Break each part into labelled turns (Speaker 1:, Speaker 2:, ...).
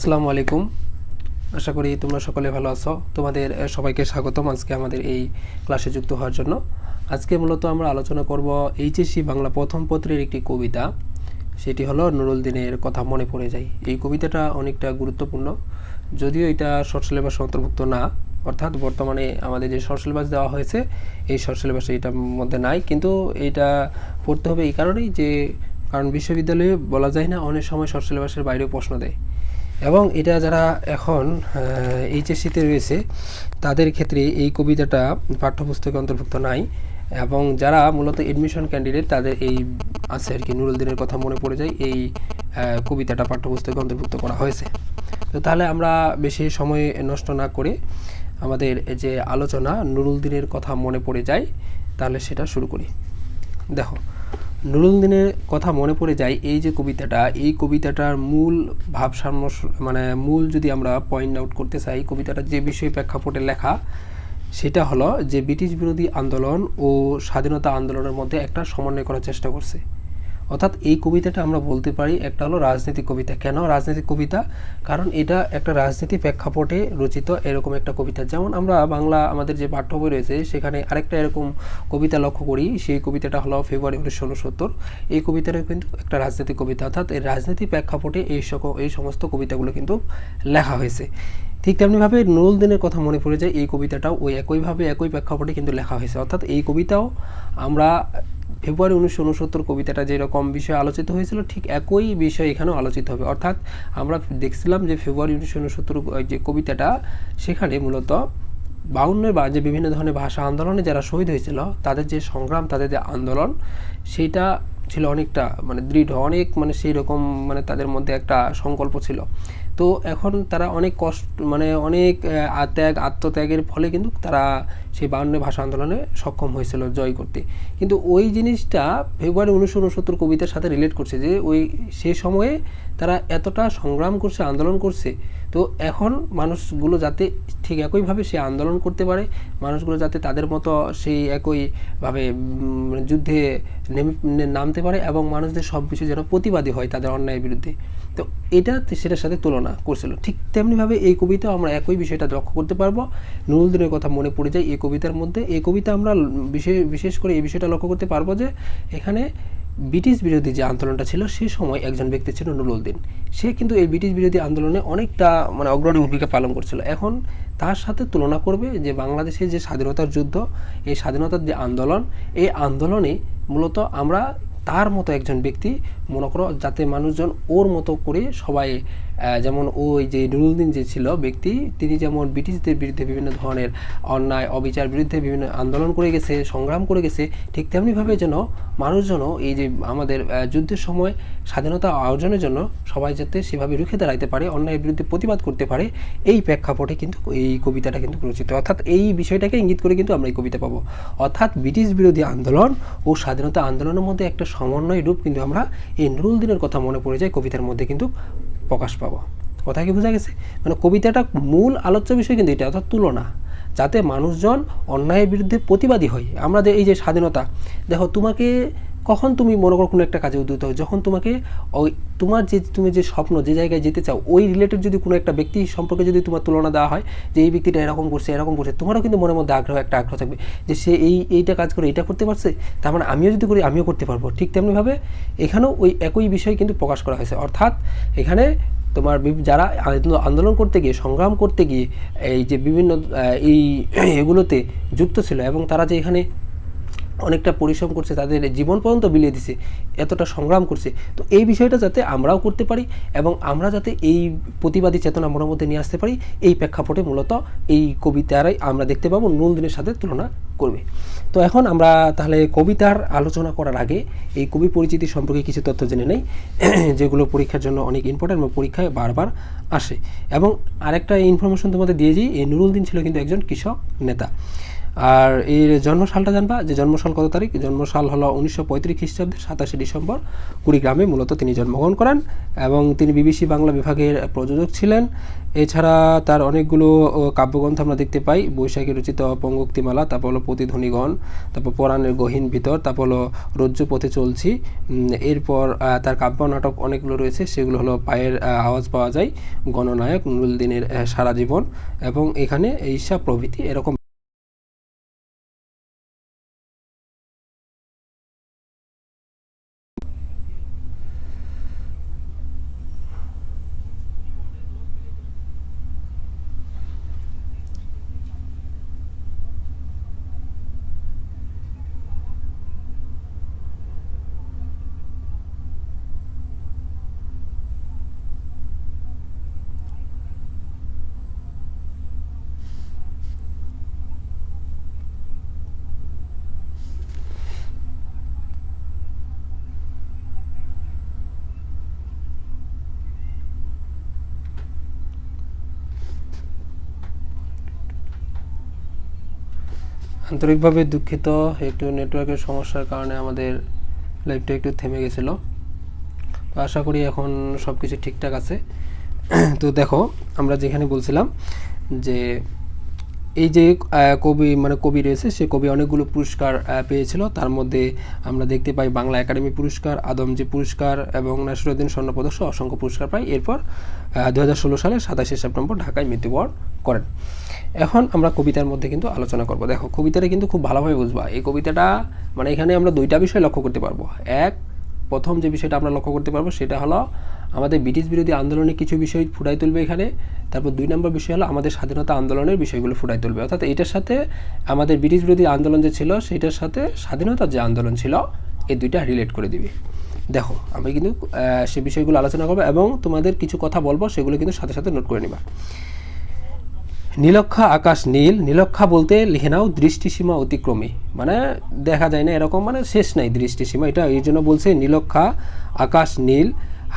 Speaker 1: আসসালামু আলাইকুম। আশা করি তোমরা সকলে ভালো আছো। তোমাদের সবাইকে স্বাগতম আজকে আমাদের এই ক্লাসে যুক্ত হওয়ার জন্য। আজকে মূলত আমরা আলোচনা করব এইচএসসি বাংলা প্রথম পত্রের একটি কবিতা। সেটি হলো নুরুল দিনের কথা মনে পড়ে যায়। এই কবিতাটা অনেকটা গুরুত্বপূর্ণ। যদিও এটা শর্ট সিলেবাস অন্তর্ভুক্ত না, অর্থাৎ বর্তমানে আমাদের যে শর্ট সিলেবাস দেওয়া হয়েছে, এই শর্ট সিলেবাসে এটার মধ্যে নাই। কিন্তু এটা পড়তে হবে এই কারণেই যে, কারণ বিশ্ববিদ্যালয়ে বলা যায় না, অনেক সময় শর্ট সিলেবাসের বাইরেও প্রশ্ন দেয়। এবং এটা যারা এখন এইচএসসিতে রয়েছে, তাদের ক্ষেত্রে এই কবিতাটা পাঠ্যপুস্তকে অন্তর্ভুক্ত নাই এবং যারা মূলত এডমিশন ক্যান্ডিডেট তাদের এই আছে আর কি নুরুল দিনের কথা মনে পড়ে যায়, এই কবিতাটা পাঠ্যপুস্তকে অন্তর্ভুক্ত করা হয়েছে। তো তাহলে আমরা বেশি সময় নষ্ট না করে আমাদের যে আলোচনা নুরুল দিনের কথা মনে পড়ে যায়, তাহলে সেটা শুরু করি। দেখো নুরুল দিনের কথা মনে পড়ে যায় এই যে কবিতাটা, এই কবিতাটার মূল ভাবসাম্য মানে মূল যদি আমরা পয়েন্ট আউট করতে চাই কবিতাটা যে বিষয়ে প্রেক্ষাপটে লেখা, সেটা হলো যে ব্রিটিশ বিরোধী আন্দোলন ও স্বাধীনতা আন্দোলনের মধ্যে একটা সমন্বয় করার চেষ্টা করছে। অর্থাৎ এই কবিতাটা আমরা বলতে পারি একটা হলো রাজনীতি কবিতা। কেন রাজনীতি কবিতা? কারণ এটা একটা রাজনীতি প্রেক্ষাপটে রচিত এরকম একটা কবিতা। যেমন আমরা বাংলা আমাদের যে পাঠ্য বই রয়েছে, সেখানে আরেকটা এরকম কবিতা লক্ষ্য করি, সেই কবিতাটা হলো ফেব্রুয়ারি উনিশশো উনসত্তর এই কবিতাটা কিন্তু একটা রাজনীতি কবিতা। অর্থাৎ এই রাজনীতি প্রেক্ষাপটে এই সকল এই সমস্ত কবিতাগুলো কিন্তু লেখা হয়েছে। ঠিক তেমনিভাবে নুরুল দিনের কথা মনে পড়ে যায়, এই কবিতাটাও ওই একইভাবে, একই প্রেক্ষাপটে কিন্তু লেখা হয়েছে। অর্থাৎ এই কবিতাও আমরা ফেব্রুয়ারি উনিশশো উনসত্তর কবিতাটা যেরকম বিষয়ে আলোচিত হয়েছিল, ঠিক একই বিষয় এখানেও আলোচিত হবে। অর্থাৎ আমরা দেখছিলাম যে ফেব্রুয়ারি উনিশশো উনসত্তর যে কবিতাটা, সেখানে মূলত বাউন্নের বা যে বিভিন্ন ধরনের ভাষা আন্দোলনে যারা শহীদ হয়েছিল, তাদের যে সংগ্রাম, তাদের যে আন্দোলন সেইটা ছিল অনেকটা মানে দৃঢ়, অনেক মানে সেই রকম মানে তাদের মধ্যে একটা সংকল্প ছিল। তো এখন তারা অনেক কষ্ট মানে অনেক ত্যাগ, আত্মত্যাগের ফলে কিন্তু তারা সেই বাউন্ড ভাষা আন্দোলনে সক্ষম হয়েছিল জয় করতে। কিন্তু ওই জিনিসটা ফেব্রুয়ারি উনিশশো উনসত্তর কবিতার সাথে রিলেট করছে যে ওই সে সময়ে তারা এতটা সংগ্রাম করছে, আন্দোলন করছে তো এখন মানুষগুলো যাতে ঠিক একইভাবে সে আন্দোলন করতে পারে, মানুষগুলো যাতে তাদের মতো সেই একইভাবে যুদ্ধে নেমে নামতে পারে এবং মানুষদের সব কিছু যেন প্রতিবাদী হয় তাদের অন্যায়ের বিরুদ্ধে। তো এটা সেটার সাথে তুলনা করছিল। ঠিক তেমনিভাবে এই কবিতা আমরা একই বিষয়টা লক্ষ্য করতে পারব। নুরুল দিনের কথা মনে পড়ে যায় এই কবিতার মধ্যে। এই কবিতা আমরা বিশেষ বিশেষ করে এই বিষয়টা লক্ষ্য করতে পারব যে এখানে ব্রিটিশ বিরোধী যে আন্দোলনটা ছিল, সে সময় একজন ব্যক্তি ছিল নুরুল দিন সে কিন্তু এই ব্রিটিশ বিরোধী আন্দোলনে অনেকটা মানে অগ্রণী ভূমিকা পালন করছিল। এখন তার সাথে তুলনা করবে যে বাংলাদেশের যে স্বাধীনতার যুদ্ধ, এই স্বাধীনতার যে আন্দোলন, এই আন্দোলনে মূলত আমরা তার মতো একজন ব্যক্তি, মনে করো যাতে মানুষজন ওর মতো করে সবাই যেমন ওই যে নুরুলদিন যে ছিল ব্যক্তি, তিনি যেমন ব্রিটিশদের বিরুদ্ধে বিভিন্ন ধরনের অন্যায়, অবিচার বিরুদ্ধে বিভিন্ন আন্দোলন করে গেছে, সংগ্রাম করে গেছে, ঠিক তেমনিভাবে যেন মানুষজনও এই যে আমাদের যুদ্ধের সময় স্বাধীনতা অর্জনের জন্য সবাই যাতে সেভাবে রুখে দাঁড়াইতে পারে, অন্যায়ের বিরুদ্ধে প্রতিবাদ করতে পারে, এই প্রেক্ষাপটে কিন্তু এই কবিতাটা কিন্তু রচিত। অর্থাৎ এই বিষয়টাকে ইঙ্গিত করে কিন্তু আমরা এই কবিতা পাবো। অর্থাৎ ব্রিটিশ বিরোধী আন্দোলন ও স্বাধীনতা আন্দোলনের মধ্যে একটা সমন্বয় রূপ কিন্তু আমরা এই নুরুল দিনের কথা মনে পড়ে যায় কবিতার মধ্যে কিন্তু। প্রকাশ পাবো। কথা কি বোঝা গেছে? মানে কবিতাটা মূল আলোচ্য বিষয় কিন্তু এটা, অর্থাৎ তুলনা। যাতে মানুষজন অন্যায়ের বিরুদ্ধে প্রতিবাদী হয়। আমরা এই যে স্বাধীনতা, দেখো তোমাকে কখন তুমি মনে করো কোনো একটা কাজে উদ্যত হয় যখন তোমাকে ওই তোমার যে তুমি যে স্বপ্ন, যে জায়গায় যেতে চাও, ওই রিলেটেড যদি কোনো একটা ব্যক্তি সম্পর্কে যদি তোমার তুলনা দেওয়া হয় যে এই ব্যক্তিটা এরকম করছে এরকম করছে, তোমারও কিন্তু মনের মধ্যে আগ্রহ, একটা আগ্রহ থাকবে যে সে এই, এইটা কাজ করে, এইটা করতে পারছে। তার মানে আমিও যদি করি, আমিও করতে পারব। ঠিক তেমনিভাবে এখানেও ওই একই বিষয় কিন্তু প্রকাশ করা হয়েছে। অর্থাৎ এখানে তোমার যারা আন্দোলন করতে গিয়ে, সংগ্রাম করতে গিয়ে এই যে বিভিন্ন এই, এগুলোতে যুক্ত ছিল এবং তারা যে এখানে অনেকটা পরিশ্রম করছে, তাদের জীবন পর্যন্ত বিলিয়ে দিছে, এতটা সংগ্রাম করছে। তো এই বিষয়টা যাতে আমরাও করতে পারি এবং আমরা যাতে এই প্রতিবাদী চেতনা মনের মধ্যে নিয়ে আসতে পারি, এই প্রেক্ষাপটে মূলত এই কবিতারাই আমরা দেখতে পাবো নুল দিনের সাথে তুলনা করবে। তো এখন আমরা তাহলে কবিতার আলোচনা করার আগে এই কবি পরিচিতি সম্পর্কে কিছু তথ্য জেনে নেই, যেগুলো পরীক্ষার জন্য অনেক ইম্পর্ট্যান্ট এবং পরীক্ষায় বারবার আসে। এবং আরেকটা ইনফরমেশন তোমাদের দিয়ে দিই, এই নুরুল দিন ছিল কিন্তু একজন কৃষক নেতা। আর এর জন্মসালটা জানবা, যে জন্মসাল কত তারিখ? জন্মসাল হলো উনিশশো পঁয়ত্রিশ খ্রিস্টাব্দের সাতাশে ডিসেম্বর, কুড়িগ্রামে মূলত তিনি জন্মগ্রহণ করেন এবং তিনি বিবিসি বাংলা বিভাগের প্রযোজক ছিলেন। এছাড়া তার অনেকগুলো কাব্যগ্রন্থ আমরা দেখতে পাই। বৈশাখী রচিত পঙ্গক্তিমালা, তারপর হলো প্রতিধ্বনিগণ, তারপর পরাণের গহীন ভিতর, তারপর হলো রজ্জু পথে চলছি এরপর তার কাব্য নাটক অনেকগুলো রয়েছে, সেগুলো হলো পায়ের আওয়াজ পাওয়া যায়, গণনায়ক নুরুল দিনের সারা জীবন এবং এখানে ঈশা প্রভৃতি এরকম আন্তরিকভাবে দুঃখিত, একটু নেটওয়ার্কের সমস্যার কারণে আমাদের লাইভটা একটু থেমে গেছিল। তো আশা করি এখন সব কিছু ঠিকঠাক আছে। তো দেখো, আমরা যেখানে বলছিলাম যে, এই যে কবি মানে কবি রয়েছে, সে কবি অনেকগুলো পুরস্কার পেয়েছিল। তার মধ্যে আমরা দেখতে পাই বাংলা একাডেমি পুরস্কার, আদমজি পুরস্কার এবং নাসিরুদ্দিন স্বর্ণপদক সহ অসংখ্য পুরস্কার পাই এরপর দু হাজার ষোলো সালে সাতাশে সেপ্টেম্বর ঢাকায় মৃত্যুবরণ করেন। এখন আমরা কবিতার মধ্যে কিন্তু আলোচনা করব। দেখো, কবিতাটা কিন্তু খুব ভালোভাবে বুঝবা। এই কবিতাটা মানে এখানে আমরা দুইটা বিষয় লক্ষ্য করতে পারব। এক, প্রথম যে বিষয়টা আমরা লক্ষ্য করতে পারব, সেটা হলো আমাদের ব্রিটিশ বিরোধী আন্দোলনে কিছু বিষয় ফুটাই তুলবে এখানে। তারপর দুই নম্বর বিষয় হলো আমাদের স্বাধীনতা আন্দোলনের বিষয়গুলো ফুটাই তুলবে। অর্থাৎ এটার সাথে আমাদের ব্রিটিশ বিরোধী আন্দোলন যে ছিল, সেটার সাথে স্বাধীনতার যে আন্দোলন ছিল, এই দুইটা রিলেট করে দিবে। দেখো, আমি কিন্তু সে বিষয়গুলো আলোচনা করব এবং তোমাদের কিছু কথা বলব, সেগুলো কিন্তু সাথে সাথে নোট করে নিবা। নীলক্ষা আকাশ নীল, নীলক্ষা বলতে লিখে নাও দৃষ্টিসীমা অতিক্রমে। মানে দেখা যায় না এরকম মানে শেষ নাই দৃষ্টিসীমা, এটা এই জন্য বলছে নীলক্ষা আকাশ নীল,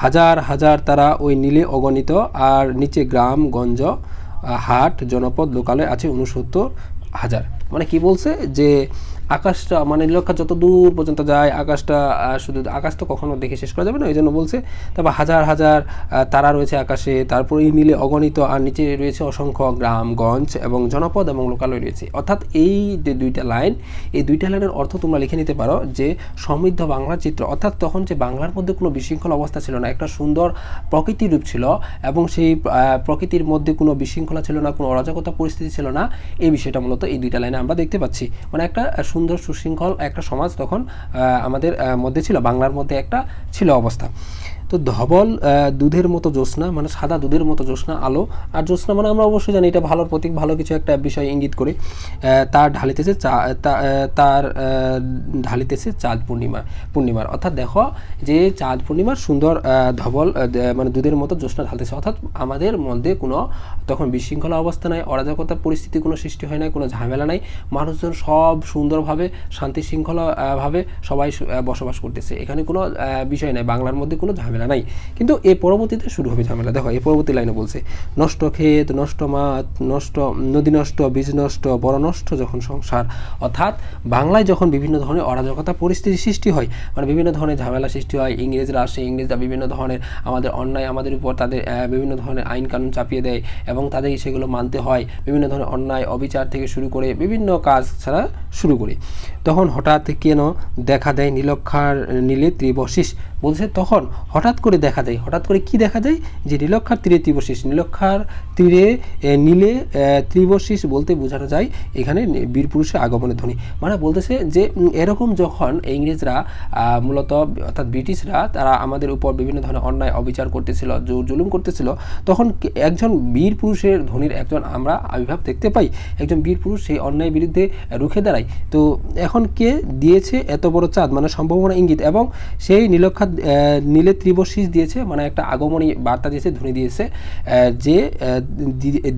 Speaker 1: হাজার হাজার তারা ওই নীলে অগণিত, আর নিচে গ্রাম, গঞ্জ হাট, জনপদ, লোকালয় আছে উনসত্তর হাজার। মানে কি বলছে যে আকাশটা মানে নীলক্ষা যত দূর পর্যন্ত যায়, আকাশটা শুধু আকাশ তো কখনো দেখে শেষ করা যাবে না এই জন্য বলছে। তারপর হাজার হাজার তারা রয়েছে আকাশে তারপর এই নীলে অগণিত, আর নিচে রয়েছে অসংখ্য গ্রামগঞ্জ এবং জনপদ এবং লোকালয় রয়েছে। অর্থাৎ এই যে দুইটা লাইন, এই দুইটা লাইনের অর্থ তোমরা লিখে নিতে পারো যে, সমৃদ্ধ বাংলার চিত্র। অর্থাৎ তখন যে বাংলার মধ্যে কোনো বিশৃঙ্খল অবস্থা ছিল না, একটা সুন্দর প্রকৃতির রূপ ছিল এবং সেই প্রকৃতির মধ্যে কোনো বিশৃঙ্খলা ছিল না, কোনো অরাজকতা পরিস্থিতি ছিল না, এই বিষয়টা মূলত এই দুইটা লাইনে আমরা দেখতে পাচ্ছি। মানে একটা সুন্দর সুশৃঙ্খল একটা সমাজ তখন আমাদের মধ্যে ছিল বাংলার মধ্যে একটা ছিল অবস্থা। তো ধবল দুধের মতো জ্যোৎস্না মানে সাদা দুধের মতো জ্যোৎস্না, আলো আর জ্যোৎস্না মানে আমরা অবশ্যই জানি এটা ভালোর প্রতীক, ভালো কিছু একটা বিষয় ইঙ্গিত করে। তার ঢালিতেছে তার ঢালিতেছে চাঁদ পূর্ণিমা, পূর্ণিমার। অর্থাৎ দেখো যে চাঁদ পূর্ণিমার সুন্দর ধবল মানে দুধের মতো জ্যোৎস্না ঢালতেছে। অর্থাৎ আমাদের মধ্যে কোনো তখন বিশৃঙ্খলা অবস্থা নাই, অরাজকতা পরিস্থিতি কোনো সৃষ্টি হয় নাই, কোনো ঝামেলা নাই। মানুষজন সব সুন্দরভাবে শান্তি শৃঙ্খলা ভাবে সবাই বসবাস করতেছে। এখানে কোনো বিষয় নাই, বাংলার মধ্যে কোনো ঝামেলা নাই। কিন্তু এ পরবর্তীতে শুরু হবে ঝামেলা। দেখো এই পরবর্তী লাইনে বলছে, নষ্ট ক্ষেত, নষ্ট মাঠ, নষ্ট, নদী নষ্ট, বীজ নষ্ট, বড় নষ্ট যখন সংসার। অর্থাৎ বাংলায় যখন বিভিন্ন ধরনের অরাজকতা পরিস্থিতি সৃষ্টি হয় মানে বিভিন্ন ধরনের ঝামেলা সৃষ্টি হয়, ইংরেজরা আসে, ইংরেজরা বিভিন্ন ধরনের আমাদের অন্যায় আমাদের উপর তাদের বিভিন্ন ধরনের আইন কানুন চাপিয়ে দেয় এবং তাদের সেগুলো মানতে হয়, বিভিন্ন ধরনের অন্যায়, অবিচার থেকে শুরু করে বিভিন্ন কাজ ছাড়া শুরু করে। তখন হঠাৎ কেন দেখা দেয় নীলক্ষার নীলে ত্রিবশিস বলছে তখন হঠাৎ করে দেখা দেয় হঠাৎ করে কি দেখা যায় যে নীলক্ষার তীরে ত্রিবশিস নীলক্ষার তীরে নীলে ত্রিবশিস বলতে বোঝানো যায় এখানে নি- বীর পুরুষের আগমনের ধ্বনি। মানে বলতেছে যে এরকম যখন ইংরেজরা মূলত অর্থাৎ ব্রিটিশরা তারা আমাদের উপর বিভিন্ন ধরনের অন্যায় অবিচার করতেছিল জু- জুলুম করতেছিল তখন একজন বীর পুরুষের ধ্বনির একজন আমরা আবির্ভাব দেখতে পাই। একজন বীর পুরুষ সেই অন্যায়ের বিরুদ্ধে রুখে দাঁড়ায়। তো এখন কে দিয়েছে এত বড় চাঁদ? মানে সম্ভাবনা ইঙ্গিত। এবং সেই নীলক্ষা আহ, নীলে ত্রিব ত্রিবশিস দিয়েছে মানে একটা আগমনী বার্তা দিয়েছে, ধ্বনি দিয়েছে যে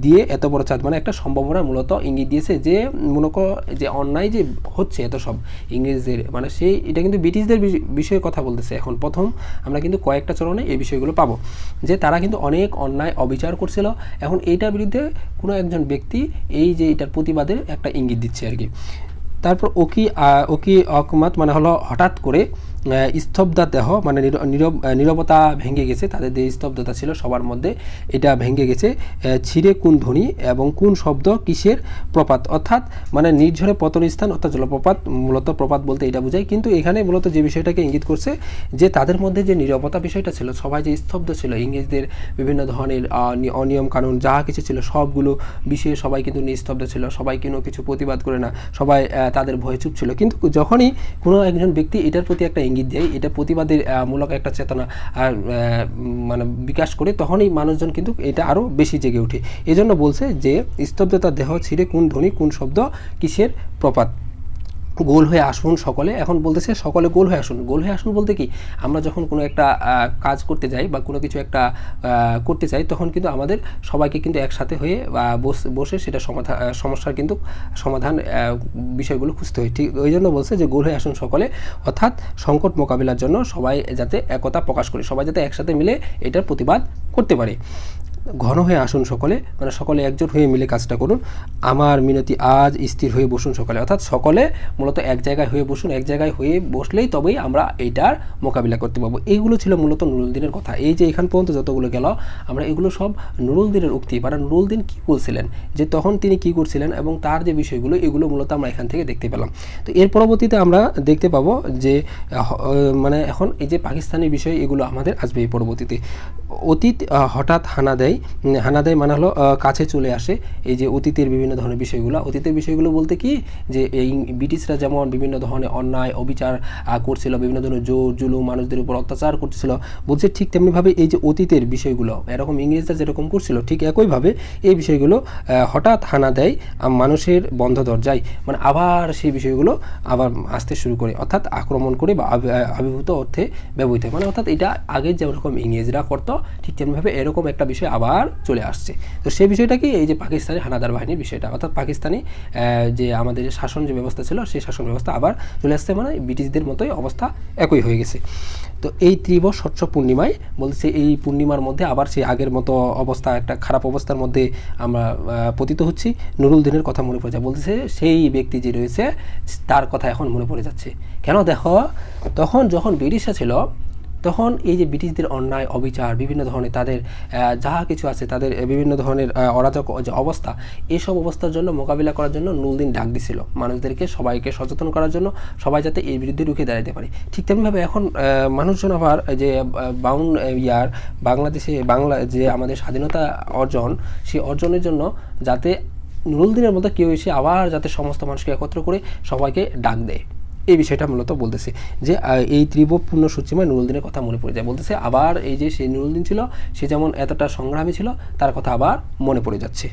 Speaker 1: দিয়ে এত বড় চাঁদ মানে একটা সম্ভাবনা মূলত ইঙ্গিত দিয়েছে যে করো যে অন্যায় যে হচ্ছে এত সব ইংরেজদের মানে সেই, এটা কিন্তু ব্রিটিশদের বিষ- বিষয়ে কথা বলতেছে। এখন প্রথম আমরা কিন্তু কয়েকটা চরণে এই বিষয়গুলো পাবো। যে তারা কিন্তু অনেক অন্যায় অবিচার করছিল, এখন এইটার বিরুদ্ধে কোনো একজন ব্যক্তি এই যে এটার প্রতিবাদের একটা ইঙ্গিত দিচ্ছে আর কি। তারপর ওকি ওকি অকমাত মানে হলো হঠাৎ করে আহ, স্তব্ধতা দেহ মানে নীর- নীরব নীরবতা ভেঙে গেছে। তাদের যে স্তব্ধতা ছিল সবার মধ্যে এটা ভেঙে গেছে। ছিঁড়ে কোন ধ্বনি এবং কোন শব্দ কিসের প্রপাত? অর্থাৎ মানে নির্ঝরে পতন স্থান অর্থাৎ জলপ্রপাত মূলত প্রপাত বলতে এটা বোঝায়। কিন্তু এখানে মূলত যে বিষয়টাকে ইঙ্গিত করছে যে তাদের মধ্যে যে নীরবতা বিষয়টা ছিল সবাই যে স্তব্ধ ছিল ইংরেজদের বিভিন্ন ধরনের অনিয়ম কানুন যা কিছু ছিল সবগুলো বিষয়ে সবাই কিন্তু নিস্তব্ধ ছিল সবাই কোনো কিছু প্রতিবাদ করে না সবাই তাদের ভয়ে চুপ ছিল। কিন্তু যখনই কোনো একজন ব্যক্তি এটার প্রতি একটা ইঙ্গিত দেয়, এটা প্রতিবাদের মূলক একটা চেতনা মানে বিকাশ করে তখনই মানুষজন কিন্তু এটা আরও বেশি জেগে ওঠে। এজন্য বলছে যে, স্তব্ধতা দেহ, ছিঁড়ে কোন ধ্বনি, কোন শব্দ, কিসের প্রপাত? গোল হয়ে আসুন সকলে। এখন বলতেছে সকলে গোল হয়ে আসুন। গোল হয়ে আসুন বলতে কি, আমরা যখন কোনো একটা কাজ করতে যাই বা কোনো কিছু একটা করতে চাই, তখন কিন্তু আমাদের সবাইকে কিন্তু একসাথে হয়ে বসে সেটা সমাধান সমস্যার কিন্তু সমাধান বিষয়গুলো খুঁজতে হয়। ঠিক ওই জন্য বলছে যে গোল হয়ে আসুন সকলে। অর্থাৎ সংকট মোকাবিলার জন্য সবাই যাতে একতা প্রকাশ করে, সবাই যাতে একসাথে মিলে এটার প্রতিবাদ করতে পারে। ঘন হয়ে আসুন সকলে মানে সকলে একজোট হয়ে মিলে কাজটা করুন। আমার মিনতি আজ স্থির হয়ে বসুন সকলে। অর্থাৎ সকলে মূলত এক জায়গায় হয়ে বসুন, এক জায়গায় হয়ে বসলেই তবেই আমরা এইটার মোকাবিলা করতে পারব। এইগুলো ছিল মূলত নুরুলদিনের কথা। এই যে এখান পর্যন্ত যতগুলো গেল, আমরা এগুলো সব নুরুলদিনের উক্তি। মানে নুরুলদিন কী বলছিলেন? যে তখন তিনি কি করছিলেন এবং তার যে বিষয়গুলো, এগুলো মূলত আমরা এখান থেকে দেখতে পেলাম। তো এর পরবর্তীতে আমরা দেখতে পাবো যে মানে এখন এই যে পাকিস্তানি বিষয়, এগুলো আমাদের আসবে এই পরবর্তীতে। অতীত হঠাৎ হানা দেয় উম, হানা দেয় মানে হলো কাছে চলে আসে। এই যে অতীতের বিভিন্ন ধরনের বিষয়গুলো অতীতের বিষয়গুলো বলতে কি? যে এই ব্রিটিশরা যেমন বিভিন্ন ধরনের অন্যায় অবিচার করছিল বিভিন্ন ধরনের জোর জুলুম মানুষদের উপর অত্যাচার করছিল বলছে ঠিক তেমনিভাবে এই যে অতীতের বিষয়গুলো এরকম ইংরেজরা যেরকম করছিল ঠিক একইভাবে এই বিষয়গুলো হঠাৎ হানা দেয় মানুষের বন্ধ দরজায় মানে আবার সেই বিষয়গুলো আবার আসতে শুরু করে অর্থাৎ আক্রমণ করে বা আবির্ভূত অর্থে ব্যবহৃত হয়। মানে অর্থাৎ এটা আগে যেরকম ইংরেজরা করতো ঠিক তেমনিভাবে এরকম একটা বিষয় আবার চলে আসছে। তো সেই বিষয়টা কি এই যে পাকিস্তানি হানাদার বাহিনীর বিষয়টা, অর্থাৎ পাকিস্তানি যে আমাদের যে শাসন যে ব্যবস্থা ছিল, সেই শাসন ব্যবস্থা আবার চলে আসছে মানে ব্রিটিশদের মতোই অবস্থা একই হয়ে গেছে। তো এই তীব্র স্বচ্ছ পূর্ণিমায় বলছে এই পূর্ণিমার মধ্যে আবার সেই আগের মতো অবস্থা, একটা খারাপ অবস্থার মধ্যে আমরা পতিত হচ্ছি। নুরুল দিনের কথা মনে পড়ে যায়। বলছে সেই ব্যক্তি যে রয়েছে, তার কথা এখন মনে পড়ে যাচ্ছে। কেন দেখো, তখন যখন ব্রিটিশরা ছিল তখন এই যে ব্রিটিশদের অন্যায় অবিচার বিভিন্ন ধরনের তাদের আহ, যা কিছু আছে তাদের বিভিন্ন ধরনের অরাজক যে অবস্থা এইসব অবস্থার জন্য মোকাবিলা করার জন্য নুলদিন ডাক দিছিল। মানুষদেরকে সবাইকে সচেতন করার জন্য সবাই যাতে এই বিরুদ্ধে রুখে দাঁড়াতে পারে। ঠিক তেমনিভাবে এখন মানুষজন আবার যে বাউন ইয়ার বাংলাদেশে বাংলা যে আমাদের স্বাধীনতা অর্জন সেই অর্জনের জন্য যাতে নুরুল দিনের মতো কেউ এসে আবার যাতে সমস্ত মানুষকে একত্র করে সবাইকে ডাক দেয়। এই বিষয়টা মূলত বলতেছে যে এই ত্রিবপূর্ণ সূচিময় নুরুলদিনের কথা মনে পড়ে যায়। বলতেছে আবার এই যে সেই নুরুলদিন ছিল, সে যেমন এতটা সংগ্রামী ছিল, তার কথা আবার মনে পড়ে যাচ্ছে।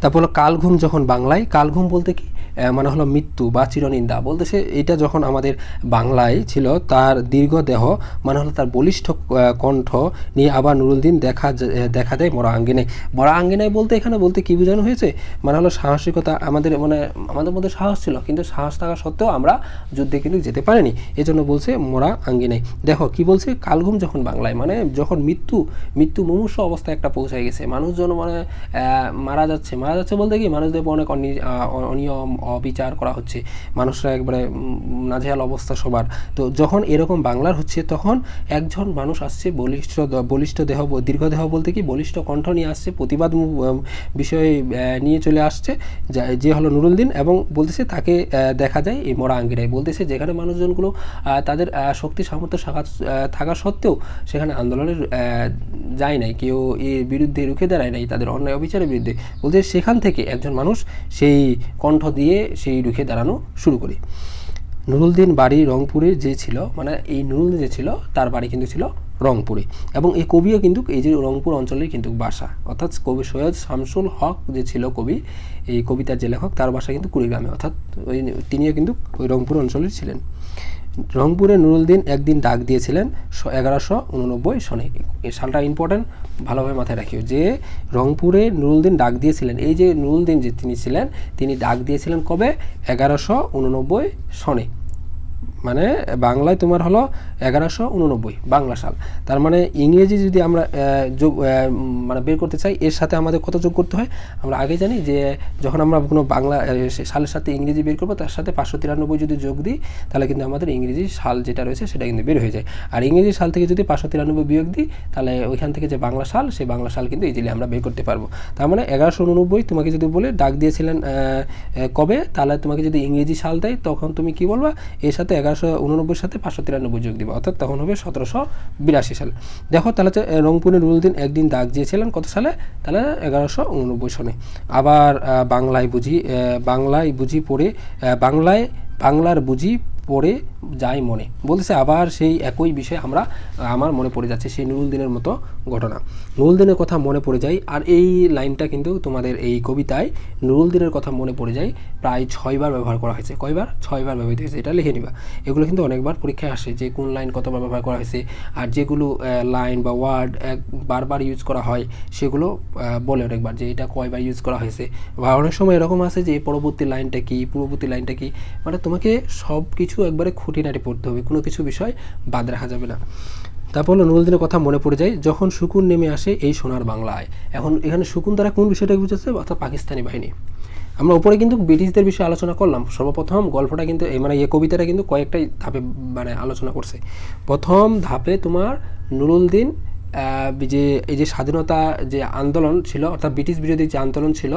Speaker 1: তারপর কালঘুম যখন বাংলায়, কালঘুম বলতে কি? মানে হলো মৃত্যু বা চিরনিন্দা। বলতেছে এটা যখন আমাদের বাংলায় ছিল, তার দীর্ঘ দেহ মানে হলো তার বলিষ্ঠ কণ্ঠ নিয়ে আবার নুরুলদিন দেখা দেখা দেয় মরা আঙ্গিনায়। মরা আঙ্গিনায় বলতে এখানে বলতে কি বোঝানো হয়েছে? মানে হলো সাহসিকতা আমাদের মানে আমাদের মধ্যে সাহস ছিল, কিন্তু সাহস থাকা সত্ত্বেও আমরা যুদ্ধে কিন্তু যেতে পারিনি। এজন্য বলছে মরা আঙ্গিনায়। দেখো কি বলছে? কালঘুম যখন বাংলায় মানে যখন মৃত্যু মৃত্যু মুমূর্ষ অবস্থায় একটা পৌঁছায় গেছে। মানুষজন মানে মারা যাচ্ছে। মারা যাচ্ছে বলতে কি? মানুষদের অনেক অনি- অনিয়ম অবিচার করা হচ্ছে, মানুষরা একবারে নাজেহাল অবস্থা সবার। তো যখন এরকম বাংলার হচ্ছে, তখন একজন মানুষ আসছে, বলিষ্ঠ বলিষ্ঠ দেহ, দীর্ঘ দেহ বলতে কি, বলিষ্ঠ কণ্ঠ নিয়ে আসছে, প্রতিবাদ বিষয়ে নিয়ে চলে আসছে, যা- হলো নুরুল দিন এবং বলতেছে তাকে দেখা যায় এই মরা আঙ্গিনায়। বলতেছে যেখানে মানুষজনগুলো তাদের শক্তি, সামর্থ্য থাকা সত্ত্বেও সেখানে আন্দোলনের যায় নাই, কেউ এর বিরুদ্ধে রুখে দাঁড়ায় নাই, তাদের অন্যায় অবিচারের বিরুদ্ধে। বলতে সেখান থেকে একজন মানুষ সেই কণ্ঠ দিয়ে সেই রুখে দাঁড়ানো শুরু করি। নুরুলদিন বাড়ি রংপুরে যে ছিল মানে এই নুরুল যে ছিল, তার বাড়ি কিন্তু ছিল রংপুরে। এবং এই কবিও কিন্তু এই যে রংপুর অঞ্চলের কিন্তু বাসা, অর্থাৎ কবি সৈয়দ শামসুল হক যে ছিল কবি, এই কবিতার যে লেখক, তার বাসা কিন্তু কুড়িগ্রামে, অর্থাৎ ওই তিনিও কিন্তু ওই রংপুর অঞ্চলের ছিলেন। রংপুরে নুরুলদিন একদিন ডাক দিয়েছিলেন এগারোশো উননব্বই সনে। এই সালটা ইম্পর্টেন্ট ভালোভাবে মাথায় রাখিও। যে রংপুরে নুরুলদিন ডাক দিয়েছিলেন, এই যে নুরুলদিন যে তিনি ছিলেন, তিনি ডাক দিয়েছিলেন কবে? এগারোশো উননব্বই সনে। মানে বাংলায় তোমার হলো এগারোশো উননব্বই বাংলা সাল। তার মানে ইংরেজি যদি আমরা যোগ মানে বের করতে চাই, এর সাথে আমাদের কত যোগ করতে হয়? আমরা আগে জানি যে যখন আমরা কোনো বাংলা সালের সাথে ইংরেজি বের করব, তার সাথে পাঁচশো তিরানব্বই যদি যোগ দিই, তাহলে কিন্তু আমাদের ইংরেজি সাল যেটা রয়েছে, সেটা কিন্তু বের হয়ে যায়। আর ইংরেজি সাল থেকে যদি পাঁচশো তিরানব্বই বিয়োগ দিই, তাহলে ওইখান থেকে যে বাংলা সাল, সেই বাংলা সাল কিন্তু ইজিলি আমরা বের করতে পারব। তার মানে এগারোশো উননব্বই তোমাকে যদি বলে, ডাক দিয়েছিলেন কবে? তাহলে তোমাকে যদি ইংরেজি সাল দেয়, তখন তুমি কি বলবা? এর সাথে এগারোশো উননব্বই সাথে পাঁচশো তিরানব্বই যোগ দিব, অর্থাৎ তখন হবে সতেরোশো বিরাশি সাল। দেখো, তাহলে রংপুরে নুরুদ্দিন একদিন দাগ দিয়েছিলেন, কত সালে? তাহলে এগারোশো উননব্বই সনে। আবার বাংলায় বুঝি বাংলায় বুঝি পড়ে বাংলায়, বাংলার বুঝি পড়ে যাই মনে। বলতেছে আবার সেই একই বিষয় আমরা, আমার মনে পড়ে যাচ্ছে সেই নুরুল দিনের মতো ঘটনা। নুরুল দিনের কথা মনে পড়ে যায়, আর এই লাইনটা কিন্তু তোমাদের এই কবিতায় নুরুল দিনের কথা মনে পড়ে যায়, প্রায় ছয়বার ব্যবহার করা হয়েছে। কয়বার? ছয়বার ব্যবহৃত হয়েছে, এটা লিখে নিবা। এগুলো কিন্তু অনেকবার পরীক্ষায় আসে যে কোন লাইন কতবার ব্যবহার করা হয়েছে, আর যেগুলো লাইন বা ওয়ার্ড এক বারবার ইউজ করা হয়, সেগুলো বলে অনেকবার যে এটা কয়বার ইউজ করা হয়েছে। বা অনেক সময় এরকম আছে যে পরবর্তী লাইনটা কি, পূর্ববর্তী লাইনটা কি মানে তোমাকে সব কিছু একবারে খুঁটিনাটি পড়তে হবে, কোনো কিছু বিষয় বাদ রাখা যাবে না। তারপর হলো নুরুলদিনের কথা মনে পড়ে যায়, যখন শুকুন নেমে আসে এই সোনার বাংলায়, এখন এখানে শুকুন দ্বারা কোন বিষয়টা বুঝেছে? অর্থাৎ পাকিস্তানি বাহিনী। আমরা উপরে কিন্তু ব্রিটিশদের বিষয়ে আলোচনা করলাম, সর্বপ্রথম গল্পটা কিন্তু মানে এই কবিতাটা কিন্তু কয়েকটাই ধাপে মানে আলোচনা করছে। প্রথম ধাপে তোমার নুরুলদিন যে, এই যে স্বাধীনতা যে আন্দোলন ছিল, অর্থাৎ ব্রিটিশ বিরোধী যে আন্দোলন ছিল,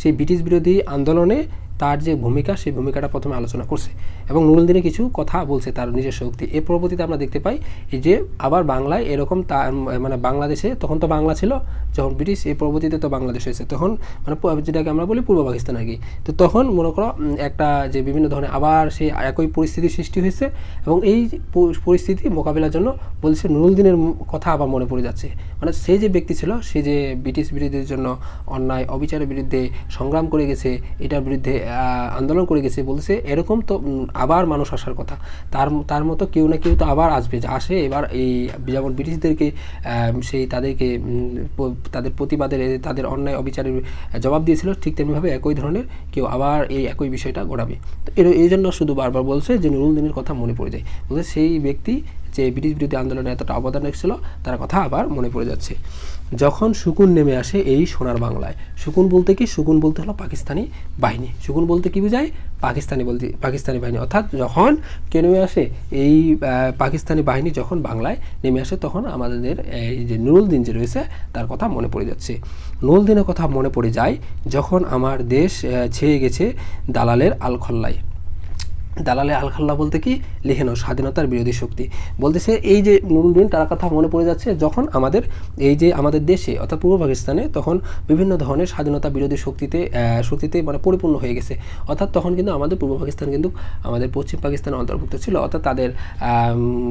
Speaker 1: সেই ব্রিটিশ বিরোধী আন্দোলনে তার যে ভূমিকা, সেই ভূমিকাটা প্রথমে আলোচনা করছে এবং নুরুলদিনে কিছু কথা বলছে তার নিজস্ব শক্তি। এর পরবর্তীতে আমরা দেখতে পাই এই যে আবার বাংলায় এরকম তার মানে বাংলাদেশে তখন তো বাংলা ছিল, যখন ব্রিটিশ এই পরবর্তীতে তো বাংলাদেশ হয়েছে। তখন মানে যেটাকে আমরা বলি পূর্ব পাকিস্তান আর কি তো তখন মনে করো একটা যে বিভিন্ন ধরনের আবার সেই একই পরিস্থিতির সৃষ্টি হয়েছে এবং এই পরিস্থিতি মোকাবিলার জন্য বলছে নুরুলদিনের ম- কথা আবার মনে পড়ে যাচ্ছে। মানে সে যে ব্যক্তি ছিল, সে যে ব্রিটিশ বিরোধীদের জন্য অন্যায়, অবিচারের বিরুদ্ধে সংগ্রাম করে গেছে, এটার বিরুদ্ধে আন্দোলন করে গেছে, বলছে এরকম তো আবার মানুষ আসার কথা। তার তার মতো কেউ না কেউ তো আবার আসবে, আসে এবার এই যেমন ব্রিটিশদেরকে সেই তাদেরকে তাদের প্রতিবাদের তাদের অন্যায় অবিচারের জবাব দিয়েছিল, ঠিক তেমনিভাবে একই ধরনের কেউ আবার এই একই বিষয়টা ঘটাবে। তো এর, এই জন্য শুধু বারবার বলছে যে নুরুল দিনের কথা মনে পড়ে যায়। বলছে সেই ব্যক্তি যে ব্রিটিশ বিরোধী আন্দোলনে এতটা অবদান রেখেছিল, তার কথা আবার মনে পড়ে যাচ্ছে। যখন শুকুন নেমে আসে এই সোনার বাংলায়। শুকুন বলতে কি? শুকুন বলতে হলো পাকিস্তানি বাহিনী। শুকুন বলতে কি বোঝায়? পাকিস্তানি বলতে, পাকিস্তানি বাহিনী। অর্থাৎ যখন কে নেমে আসে, এই পাকিস্তানি বাহিনী যখন বাংলায় নেমে আসে, তখন আমাদের এই যে নুরুল দিন যে রয়েছে, তার কথা মনে পড়ে যাচ্ছে। নুরুল দিনের কথা মনে পড়ে যায় যখন আমার দেশ ছেয়ে গেছে দালালের আলখল্লায়। দালালে আলখাল্লা বলতে কি? লিখে নাও, স্বাধীনতার বিরোধী শক্তি। বলতেছে, এই যে নুরুদ্দিন তার কথা মনে পড়ে যাচ্ছে, যখন আমাদের, এই যে আমাদের দেশে, অর্থাৎ পূর্ব পাকিস্তানে, তখন বিভিন্ন ধরনের স্বাধীনতা বিরোধী শক্তিতে শক্তিতে মানে পরিপূর্ণ হয়ে গেছে। অর্থাৎ তখন কিন্তু আমাদের পূর্ব পাকিস্তান কিন্তু, আমাদের পশ্চিম পাকিস্তানের অন্তর্ভুক্ত ছিল। অর্থাৎ তাদের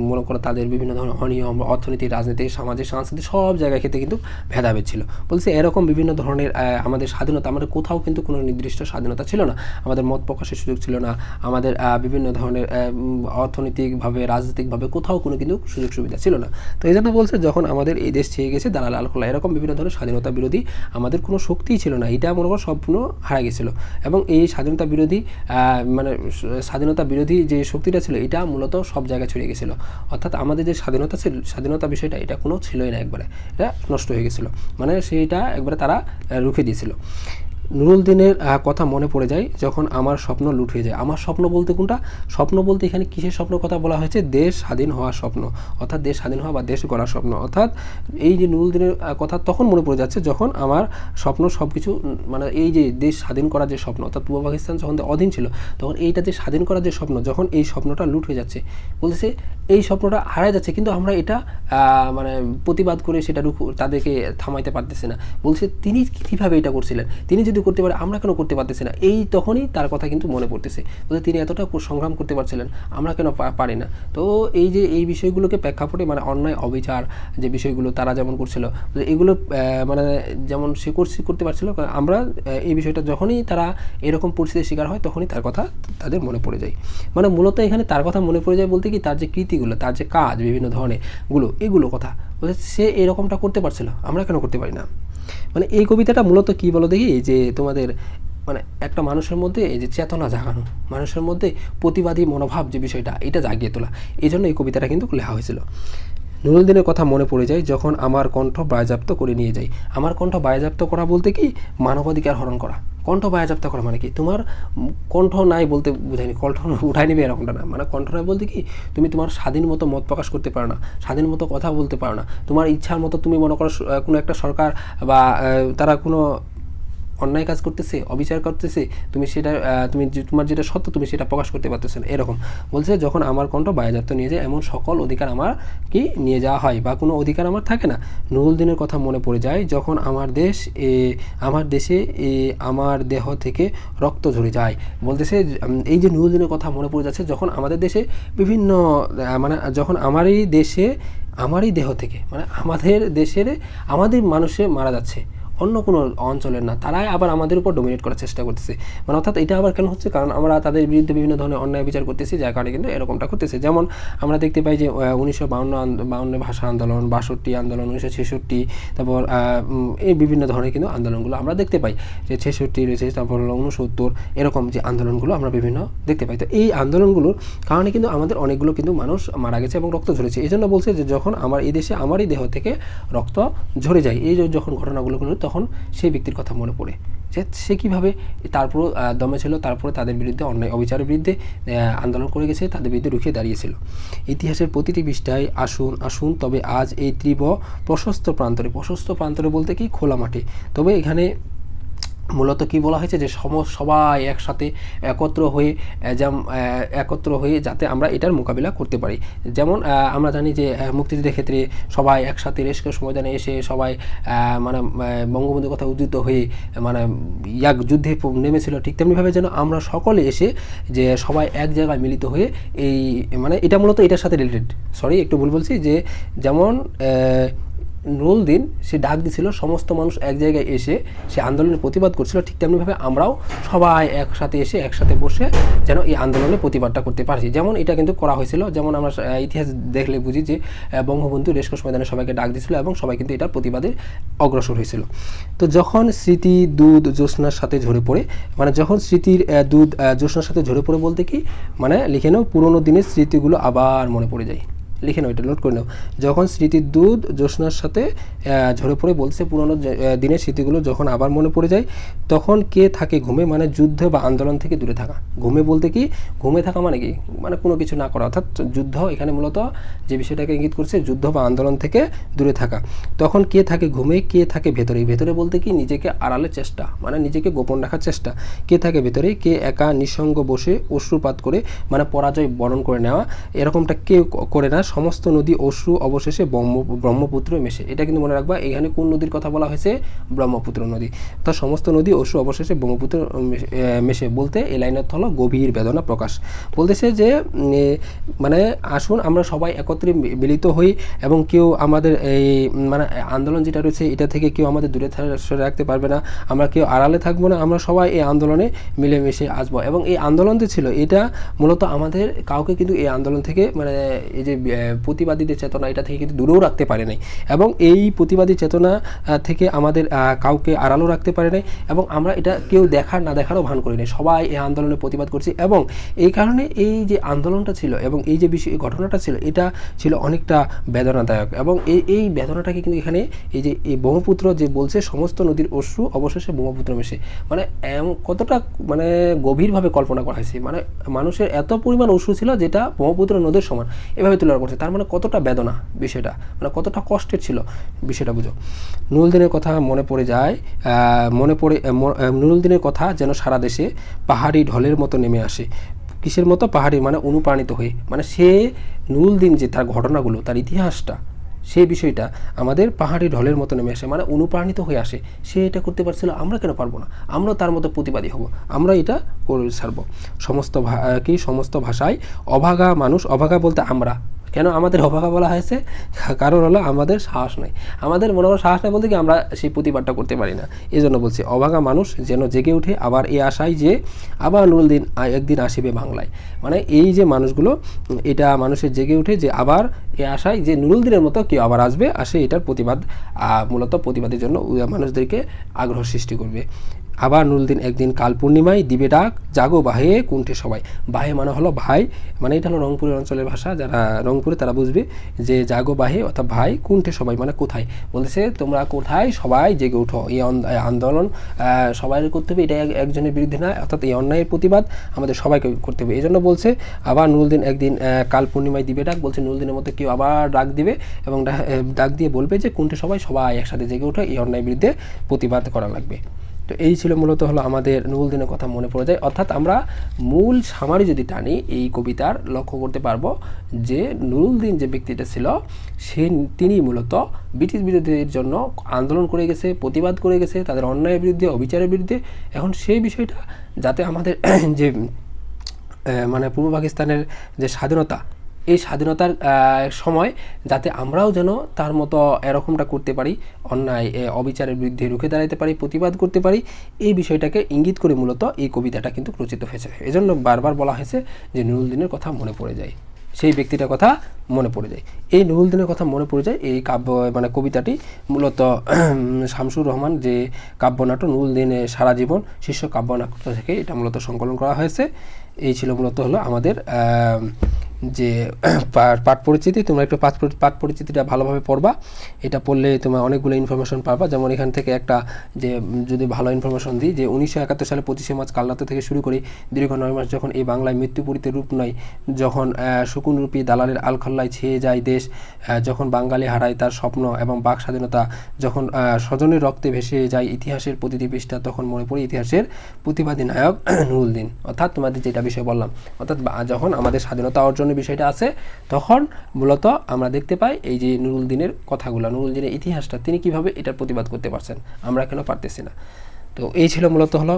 Speaker 1: মনে করো তাদের বিভিন্ন ধরনের অনিয়ম, অর্থনীতি, রাজনীতি, সামাজিক, সাংস্কৃতিক সব জায়গায় ক্ষেত্রে কিন্তু ভেদাভেদ ছিল। বলছে এরকম বিভিন্ন ধরনের আমাদের স্বাধীনতা, আমাদের কোথাও কিন্তু কোনো নির্দিষ্ট স্বাধীনতা ছিল না। আমাদের মত প্রকাশের সুযোগ ছিল না। আমাদের বিভিন্ন ধরনের অর্থনৈতিকভাবে, রাজনৈতিকভাবে কোথাও কোনো কিন্তু সুযোগ সুবিধা ছিল না। তো এই জন্য বলছে যখন আমাদের এই দেশ ছেয়ে গেছে, দালাল আলখোলা এরকম বিভিন্ন ধরনের স্বাধীনতা বিরোধী আমাদের কোনো শক্তিই ছিল না। এটা মনে করো সম্পূর্ণ হারা গেছিল। এবং এই স্বাধীনতা বিরোধী মানে স্বাধীনতা বিরোধী যে শক্তিটা ছিল, এটা মূলত সব জায়গায় ছড়িয়ে গেছিল। অর্থাৎ আমাদের যে স্বাধীনতা ছিল, স্বাধীনতা বিষয়টা, এটা কোনো ছিলই না একবারে। এটা নষ্ট হয়ে গেছিল। মানে সেইটা একবারে তারা রুখে দিয়েছিল। নুরুল দিনের কথা মনে পড়ে যায় যখন আমার স্বপ্ন লুট হয়ে যায়। আমার স্বপ্ন বলতে কোনটা? স্বপ্ন বলতে এখানে কিসের স্বপ্ন কথা বলা হয়েছে? দেশ স্বাধীন হওয়ার স্বপ্ন। অর্থাৎ দেশ স্বাধীন হওয়া বা দেশ গড়ার স্বপ্ন। অর্থাৎ এই যে নুরুল দিনের কথা তখন মনে পড়ে যাচ্ছে যখন আমার স্বপ্ন সব কিছু মানে এই যে দেশ স্বাধীন করার যে স্বপ্ন, অর্থাৎ পূর্ব পাকিস্তান যখন অধীন ছিল, তখন এইটা যে স্বাধীন করার যে স্বপ্ন, যখন এই স্বপ্নটা লুট হয়ে যাচ্ছে। বলতেছে এই স্বপ্নটা হারায় যাচ্ছে, কিন্তু আমরা এটা মানে প্রতিবাদ করে সেটা তাদেরকে থামাইতে পারতেছে না। বলছে তিনি কীভাবে এটা করছিলেন? তিনি যদি করতে পারে, আমরা কেন করতে পারতেছি না? এই তখনই তার কথা কিন্তু মনে পড়তেছে বলতে তিনি এতটা সংগ্রাম করতে পারছিলেন, আমরা কেন পারি না? তো এই যে, এই বিষয়গুলোকে প্রেক্ষাপটে মানে অন্যায়, অবিচার যে বিষয়গুলো তারা যেমন করছিল, তো এগুলো মানে যেমন সে করছে করতে পারছিল আমরা এই বিষয়টা যখনই তারা এরকম পরিস্থিতির শিকার হয়, তখনই তার কথা তাদের মনে পড়ে যায়। মানে মূলত এখানে তার কথা মনে পড়ে যায় বলতে কি, তার যে কৃতিগুলো, তার যে কাজ, বিভিন্ন ধরনেরগুলো, এগুলো কথা। সে এরকমটা করতে পারছিল, আমরা কেন করতে পারি না? মানে এই কবিতাটা মূলত কি বলো দেখি? যে তোমাদের মানে একটা মানুষের মধ্যে এই যে চেতনা জাগানো, মানুষের মধ্যে প্রতিবাদী মনোভাব যে বিষয়টা, এটা জাগিয়ে তোলা, এই জন্য এই কবিতাটা কিন্তু লেখা হয়েছিল। নুরুলদিনের কথা মনে পড়ে যায় যখন আমার কণ্ঠ বায়াজাপ্ত করে নিয়ে যাই আমার কণ্ঠ বায়াজাপ্ত করা বলতে কি? মানবাধিকার হরণ করা। কণ্ঠ বায়াজাপ্ত করা মানে কি? তোমার কণ্ঠ নাই বলতে বুঝায়নি, কণ্ঠ উঠায় নেবে এরকমটা না। মানে কণ্ঠ নাই বলতে কি, তুমি তোমার স্বাধীন মতো মত প্রকাশ করতে পারো না, স্বাধীন মতো কথা বলতে পারো না। তোমার ইচ্ছার মতো তুমি মনে করো কোনো একটা সরকার বা তারা কোনো অন্যায় কাজ করতেছে, অবিচার করতেছে, তুমি সেটা তুমি তোমার যেটা সত্য, তুমি সেটা প্রকাশ করতে পারতেছো না, এরকম। বলছে যখন আমার কণ্ঠ বায়াজাত্য নিয়ে যায়, এমন সকল অধিকার আমার কি নিয়ে যাওয়া হয়, বা কোনো অধিকার আমার থাকে না। নুরুল দিনের কথা মনে পড়ে যায়, যখন আমার দেশ এ, আমার দেশে এ, আমার দেহ থেকে রক্ত ঝরে যায়। বলতেছে এই যে নুরুল দিনের কথা মনে পড়ে যাচ্ছে, যখন আমাদের দেশে বিভিন্ন মানে যখন আমারই দেশে, আমারই দেহ থেকে মানে আমাদের দেশের, আমাদের মানুষে মারা যাচ্ছে অন্য কোনো অঞ্চলের না, তারাই আবার আমাদের উপর ডোমিনেট করার চেষ্টা করতেছে। মানে অর্থাৎ এটা আবার কেন হচ্ছে? কারণ আমরা তাদের বিরুদ্ধে বিভিন্ন ধরনের অন্যায় বিচার করতেছি, যার কারণে কিন্তু এরকমটা করতেছে। যেমন আমরা দেখতে পাই যে উনিশশো বাউন্ন বাউন্ন ভাষা আন্দোলন, বাষট্টি আন্দোলন, উনিশশো ছেষট্টি, তারপর এই বিভিন্ন ধরনের কিন্তু আন্দোলনগুলো আমরা দেখতে পাই। যে ছেষট্টি রয়েছে, তারপর হলো উনসত্তর এরকম যে আন্দোলনগুলো আমরা বিভিন্ন দেখতে পাই। তো এই আন্দোলনগুলোর কারণে কিন্তু আমাদের অনেকগুলো কিন্তু মানুষ মারা গেছে এবং রক্ত ঝরেছে। এই জন্য বলছে যে, যখন আমার এই দেশে আমারই দেহ থেকে রক্ত ঝরে যায়, এই যখন ঘটনাগুলো ঘটে তখন সেই ব্যক্তির কথা মনে পড়ে যে সে কীভাবে তারপরও দমে ছিল, তারপরে তাদের বিরুদ্ধে অন্যায় অবিচারের বিরুদ্ধে আন্দোলন করে গেছে, তাদের বিরুদ্ধে রুখে দাঁড়িয়েছিল। ইতিহাসের প্রতিটি পৃষ্ঠায় আসুন আসুন, তবে আজ এই তীব্র প্রশস্ত প্রান্তরে প্রশস্ত প্রান্তরে বলতে কি খোলা মাঠে। তবে এখানে মূলত কি বলা হয়েছে যে সম, সবাই একসাথে একত্র হয়ে একত্র হয়ে যাতে আমরা এটার মোকাবিলা করতে পারি। যেমন আমরা জানি যে মুক্তিযুদ্ধের ক্ষেত্রে সবাই একসাথে রেস্কের সময়দানে এসে সবাই মানে বঙ্গবন্ধুর কথা উদ্ধৃত হয়ে মানে এক যুদ্ধে নেমেছিল, ঠিক তেমনিভাবে যেন আমরা সকলে এসে যে সবাই এক জায়গায় মিলিত হয়ে এই মানে এটা মূলত এটার সাথে রিলেটেড সরি একটু ভুল বলছি যে, যেমন নুরুল দিন, সে ডাক দিছিল, সমস্ত মানুষ এক জায়গায় এসে সে আন্দোলনের প্রতিবাদ করছিল। ঠিক তেমনিভাবে আমরাও সবাই একসাথে এসে, একসাথে বসে যেন এই আন্দোলনের প্রতিবাদটা করতে পারছি। যেমন এটা কিন্তু করা হয়েছিল, যেমন আমরা ইতিহাস দেখলে বুঝি যে বঙ্গবন্ধু রেসকোর্স ময়দানে সবাইকে ডাক দিছিল এবং সবাই কিন্তু এটার প্রতিবাদে অগ্রসর হয়েছিল। তো যখন স্মৃতি, দুধ, জ্যোৎস্নার সাথে ঝরে পড়ে মানে যখন স্মৃতির দুধ জ্যোৎস্নার সাথে ঝরে পড়ে বলতে কি মানে লিখে নাও, পুরোনো দিনের স্মৃতিগুলো আবার মনে পড়ে যায়। লিখে নাও, এটা নোট করে নাও। যখন স্মৃতির দুধ জ্যোৎস্নার সাথে ঝরে পড়ে বলছে পুরনো দিনের স্মৃতিগুলো যখন আবার মনে পড়ে যায়, তখন কে থাকে ঘুমে? মানে যুদ্ধ বা আন্দোলন থেকে দূরে থাকা। ঘুমে বলতে কি? ঘুমে থাকা মানে কি? মানে কোনো কিছু না করা। অর্থাৎ যুদ্ধ এখানে মূলত যে বিষয়টাকে ইঙ্গিত করছে, যুদ্ধ বা আন্দোলন থেকে দূরে থাকা। তখন কে থাকে ঘুমে? কে থাকে ভেতরে? ভেতরে বলতে কি? নিজেকে আড়ালের চেষ্টা। মানে নিজেকে গোপন রাখার চেষ্টা। কে থাকে ভেতরে? কে একা, নিঃসঙ্গ বসে অশ্রুপাত করে মানে পরাজয় বরণ করে নেওয়া। এরকমটা কেউ করে না। সমস্ত নদী অশ্রু অবশেষে ব্রহ্ম, ব্রহ্মপুত্র মেশে। এটা কিন্তু মনে রাখবা এখানে কোন নদীর কথা বলা হয়েছে? ব্রহ্মপুত্র নদী। তা সমস্ত নদী অশ্রু অবশেষে ব্রহ্মপুত্র মেশে- বলতে এই লাইনের হলো গভীর বেদনা প্রকাশ। বলতেছে যে মানে আসুন আমরা সবাই একত্রে মিলিত হই এবং কেউ আমাদের এই মানে আন্দোলন যেটা রয়েছে, এটা থেকে কেউ আমাদের দূরে সরে রাখতে পারবে না। আমরা কেউ আড়ালে থাকব না, আমরা সবাই এই আন্দোলনে মিলেমিশে আসব। এবং এই আন্দোলন যে ছিল, এটা মূলত আমাদের, কাউকে কিন্তু এই আন্দোলন থেকে মানে এই যে প্রতিবাদীদের চেতনা এটা থেকে কিন্তু দূরেও রাখতে পারে নাই। এবং এই প্রতিবাদী চেতনা থেকে আমাদের কাউকে আড়ালও রাখতে পারে নাই এবং আমরা এটা কেউ দেখার, না দেখারও ভান করি নাই। সবাই এই আন্দোলনে প্রতিবাদ করছি এবং এই কারণে এই যে আন্দোলনটা ছিল এবং এই যে বিষয় ঘটনাটা ছিল, এটা ছিল অনেকটা বেদনাদায়ক। এবং এই এই বেদনাটাকে কিন্তু এখানে এই যে, এই ব্রহ্মপুত্র যে বলছে, সমস্ত নদীর অশ্রু অবশেষে ব্রহ্মপুত্র মেশে। মানে কতটা মানে গভীরভাবে কল্পনা করা হয়েছে। মানে মানুষের এত পরিমাণ অশ্রু ছিল যেটা ব্রহ্মপুত্র নদীর সমান। এভাবে তুলনা করছে তার মানে কতটা বেদনা বিষয়টা মানে কতটা কষ্টের ছিল বিষয়টা বুঝো। নুরুল দিনের কথা মনে পড়ে যায় মনে পড়ে আহ, নুরুল দিনের কথা যেন সারা দেশে পাহাড়ি ঢলের মতো নেমে আসে। কিসের মতো পাহাড়ি? মানে অনুপ্রাণিত হয়ে। মানে সে নুরুল দিন যে তার ঘটনাগুলো তার ইতিহাসটা সেই বিষয়টা আমাদের পাহাড়ি ঢলের মতো নেমে আসে মানে অনুপ্রাণিত হয়ে আসে। সে এটা করতে পারছিল আমরা কেন পারব না? আমরাও তার মতো প্রতিবাদী হব। আমরা এটা করে ছাড়বো। সমস্ত কি? সমস্ত ভাষায় অভাগা মানুষ অভাগা বলতে আমরা। কেন আমাদের অভাগা বলা হয়েছে? কারণ হলো আমাদের সাহস নাই। আমাদের মনে হয় সাহস নাই বলতে কি আমরা সেই প্রতিবাদটা করতে পারি না। এই জন্য বলছি, অভাগা মানুষ যেন জেগে উঠে আবার এই আশায় যে আবার নুরুল দিন একদিন আসিবে বাংলায়। মানে এই যে মানুষগুলো, এটা মানুষের জেগে উঠে যে আবার এই আশায় যে নুরুল দিনের মতো কেউ আবার আসবে আসে এটার প্রতিবাদ মূলত প্রতিবাদের জন্য মানুষদেরকে আগ্রহ সৃষ্টি করবে। আবার নুরুলদিন একদিন কাল পূর্ণিমায় দিবে ডাক, জাগো বাহে কুণ্ঠে সবাই। বাহে মানে হলো ভাই মানে এটা হলো রংপুরের অঞ্চলের ভাষা, যারা রংপুরে তারা বুঝবে যে জাগো বাহে অর্থাৎ ভাই, কুণ্ঠে সবাই মানে কোথায়? বলতেছে, তোমরা কোথায় সবাই জেগে উঠো? এই আন্দোলন সবাই করতে হবে, এটা এক- একজনের বিরুদ্ধে না, অর্থাৎ এই অন্যায়ের প্রতিবাদ আমাদের সবাইকে করতে হবে। এই জন্য বলছে, আবার নুরুলদিন একদিন কাল পূর্ণিমায় দিবে ডাক, বলছে নুরুলদিনের মধ্যে কেউ আবার ডাক দিবে এবং ডাক দিয়ে বলবে যে কুণ্ঠে সবাই সবাই একসাথে জেগে উঠো। এই অন্যায়ের বিরুদ্ধে প্রতিবাদ করা লাগবে। তো এই ছিল মূলত হলো আমাদের নুরুল দিনের কথা মনে পড়ে যায়। অর্থাৎ আমরা মূল সামারি যদি টানি, এই কবিতার লক্ষ্য করতে পারব যে নুরুল দিন যে ব্যক্তিটা ছিল, সে তিনি মূলত ব্রিটিশ বিরোধীদের জন্য আন্দোলন করে গেছে, প্রতিবাদ করে গেছে, তাদের অন্যায়ের বিরুদ্ধে, অবিচারের বিরুদ্ধে। এখন সেই বিষয়টা যাতে আমাদের যে মানে পূর্ব পাকিস্তানের যে স্বাধীনতা এই স্বাধীনতার সময় যাতে আমরাও যেন তার মতো এরকমটা করতে পারি, অন্যায় অবিচারের বিরুদ্ধে রুখে দাঁড়াতে পারি, প্রতিবাদ করতে পারি, এই বিষয়টাকে ইঙ্গিত করে মূলত এই কবিতাটা কিন্তু রচিত হয়েছে। এজন্য বারবার বলা হয়েছে যে নুরুল দিনের কথা মনে পড়ে যায়। সেই ব্যক্তিটার কথা মনে পড়ে যায়। এই নুরুল দিনের কথা মনে পড়ে যায়, এই কাব্য মানে কবিতাটি মূলত শামসুর রহমান যে কাব্যনাটক নুরুল দিনের সারা জীবন শীর্ষ কাব্যনাটক থেকে এটা মূলত সংকলন করা হয়েছে। এই ছিল মূলত হলো আমাদের যে পাঠ পরিচিতি, তোমরা একটু পাঠ পাঠ পরিচিতিটা ভালোভাবে পড়বা। এটা পড়লে তোমরা অনেকগুলো ইনফরমেশন পাবা। যেমন এখান থেকে একটা যে, যদি ভালো ইনফরমেশন দিই, যে উনিশশো একাত্তর সালে পঁচিশে মার্চ কালরাতে থেকে শুরু করে, দীর্ঘ নয় মাস যখন এই বাংলায় মৃত্যুপুরীতে রূপ নয়, যখন শকুনরূপী দালালের আলখল্লায় ছেয়ে যায় দেশ যখন বাঙালি হারায় তার স্বপ্ন এবং বাক স্বাধীনতা, যখন স্বজনের রক্তে ভেসে যায় ইতিহাসের প্রতিটি পৃষ্ঠা, তখন মনে পড়ে ইতিহাসের প্রতিবাদী নায়ক নুরুল দিন। অর্থাৎ তোমাদের যেটা বিষয় বললাম, অর্থাৎ যখন আমাদের স্বাধীনতা অর্জনের বিষয়টা আছে, তখন মূলত আমরা দেখতে পাই এই যে নুরুল দিনের কথাগুলো, নুরুল দিনের ইতিহাসটা তিনি কীভাবে এটার প্রতিবাদ করতে পারছেন, আমরা কেন পারতেছি না? তো এই ছিল মূলত হলো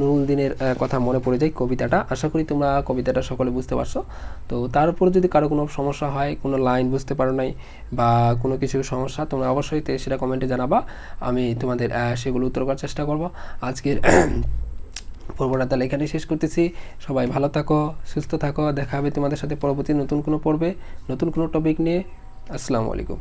Speaker 1: নুরুল দিনের কথা মনে পড়ে যায় কবিতাটা। আশা করি তোমরা কবিতাটা সকলে বুঝতে পারছ। তো তার উপর যদি কারও কোনো সমস্যা হয়, কোনো লাইন বুঝতে পারো নাই বা কোনো কিছু সমস্যা, তোমরা অবশ্যই সেটা কমেন্টে জানাবা। আমি তোমাদের সেগুলো উত্তর করার চেষ্টা করব। আজকের পর্বটা তাহলে এখানেই শেষ করতেছি। সবাই ভালো থাকো, সুস্থ থাকো। দেখা হবে তোমাদের সাথে পরবর্তী নতুন কোনো পর্বে, নতুন কোনো টপিক নিয়ে। আসসালামু আলাইকুম।